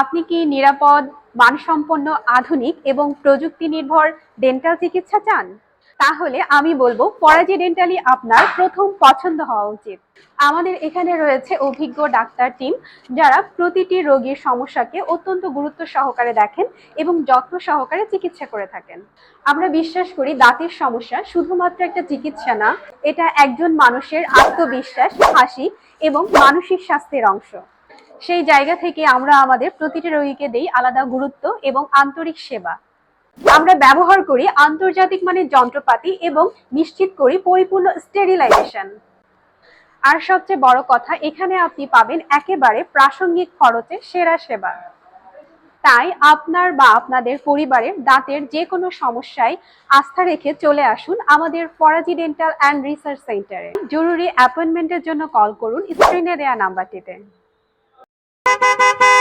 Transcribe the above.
আপনি কি নিরাপদ, মানসম্পন্ন, আধুনিক এবং প্রযুক্তি নির্ভর ডেন্টাল চিকিৎসা চান? তাহলে আমি বলব, পরাজি ডেন্টালি আপনার প্রথম পছন্দ হওয়া উচিত। আমাদের এখানে রয়েছে অভিজ্ঞ ডাক্তার টিম যারা প্রতিটি রোগীর সমস্যাকে অত্যন্ত গুরুত্ব সহকারে দেখেন এবং যত্ন সহকারে চিকিৎসা করে থাকেন। আমরা বিশ্বাস করি দাঁতের সমস্যা শুধুমাত্র একটা চিকিৎসা না, এটা একজন মানুষের আত্মবিশ্বাস, হাসি এবং মানসিক স্বাস্থ্যের অংশ। সেই জায়গা থেকে আমরা আমাদের প্রতিটি রোগীকে দেই আলাদা গুরুত্ব এবং আন্তরিক সেবা। আমরা ব্যবহার করি আন্তর্জাতিক মানের যন্ত্রপাতি এবং নিশ্চিত করি পরিপূর্ণ স্টেরিলাইজেশন। আর সবচেয়ে বড় কথা, এখানে আপনি পাবেন একেবারে প্রাসঙ্গিক খরচে সেরা সেবা। তাই আপনার বা আপনাদের পরিবারের দাঁতের যে কোনো সমস্যায় আস্থা রেখে চলে আসুন আমাদের ফরাজি ডেন্টাল অ্যান্ড রিসার্চ সেন্টারে। জরুরি অ্যাপয়েন্টমেন্টের জন্য কল করুন স্ক্রিনে দেওয়া নাম্বারটিতে। Thank you.